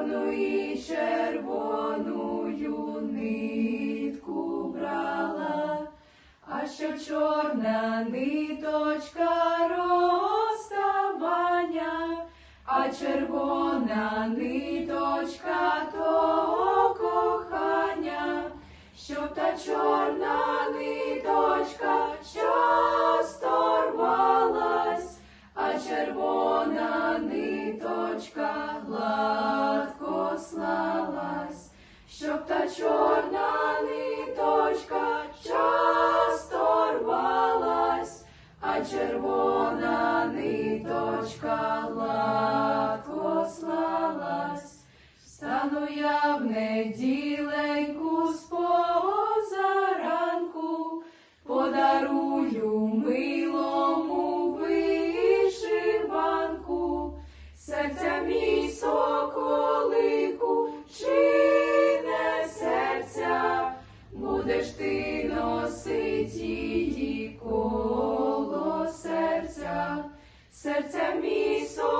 чорну і червоною нитку брала, а що чорна ниточка розставання, а червона ниточка то кохання, щоб та чорна ниточка часто рвалась, а червона ниточка гладко червона ниточка гладко слалась. Стану я в неділеньку з позаранку, подарую милому серця мій соколику,